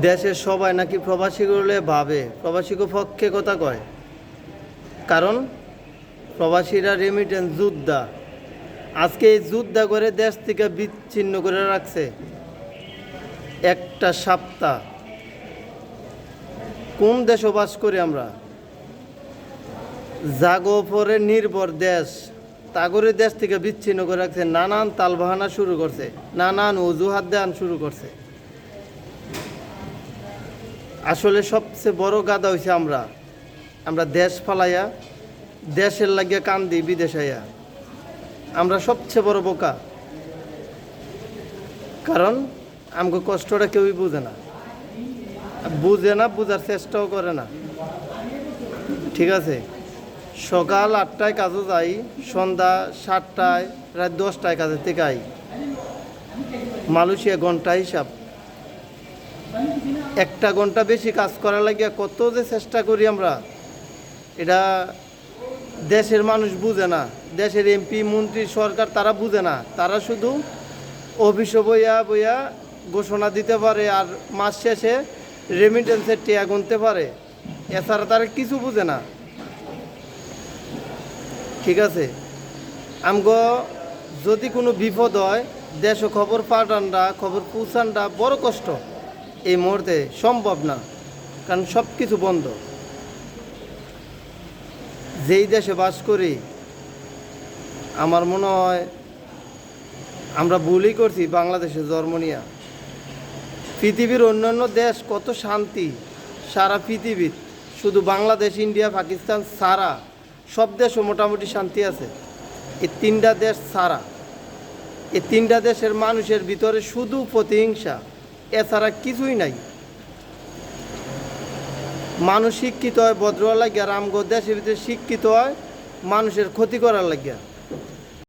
দেশের সবাই নাকি প্রবাসী করলে ভাবে প্রবাসীকে পক্ষে কথা কয়। কারণ, প্রবাসীরা রেমিটেন্স যোদ্ধা। আজকে এই যোদ্ধা করে দেশ থেকে বিচ্ছিন্ন করে রাখছে। একটা সপ্তাহ। কোন দেশে বাস করি আমরা? জাগো পরে নির্ভর দেশ। তাগরে দেশ থেকে বিচ্ছিন্ন করে রাখছে। নানান তালবাহানা শুরু করছে। নানান অজুহাত দেন শুরু করছে। আসলে সবচেয়ে বড় গাদা হয়েছে আমরা। আমরা দেশ ফালাইয়া, দেশের লাগিয়ে কান্দি বিদেশাইয়া আমরা সবচেয়ে বড় বোকা। কারণ আমাকে কষ্টটা কেউই বুঝে না। বুঝে না, বুঝার চেষ্টাও করে না। ঠিক আছে? সকাল আটটায় কাজও যাই, সন্ধ্যা সাতটায়, রাত দশটায় কাজের থেকে আই। মালয়েশিয়া ঘণ্টা হিসাব। একটা ঘণ্টা বেশি কাজ করার লাগিয়া কত যে চেষ্টা করি আমরা। এটা দেশের মানুষ বুঝে না। দেশের এমপি, মন্ত্রী, সরকার তারা বুঝে না। তারা শুধু অফিসে বইয়া বইয়া ঘোষণা দিতে পারে আর মাস শেষে রেমিটেন্সের টেয়া গুনতে পারে। এছাড়া তারা কিছু বুঝে না। ঠিক আছে? আমগো যদি কোনো বিপদ হয়, দেশ খবর পাঠানটা খবর পৌঁছানটা বড় কষ্ট। এই মুহূর্তে সম্ভব না, কারণ সব কিছু বন্ধ। যেই দেশে বাস করি, আমার মনে হয় আমরা ভুলই করছি বাংলাদেশে জন্ম নিয়া। পৃথিবীর অন্যান্য দেশ কত শান্তি, সারা পৃথিবীর শুধু বাংলাদেশ, ইন্ডিয়া, পাকিস্তান সারা সব দেশও মোটামুটি শান্তি আছে। এই তিনটা দেশ সারা এই তিনটা দেশের মানুষের ভিতরে শুধু প্রতিহিংসা। এছাড়া কিছুই নাই। মানুষ শিক্ষিত হয় ভদ্র লাগিয়া রামগো দেশের ভিতরে শিক্ষিত হয়, মানুষের ক্ষতি করার লাগিয়া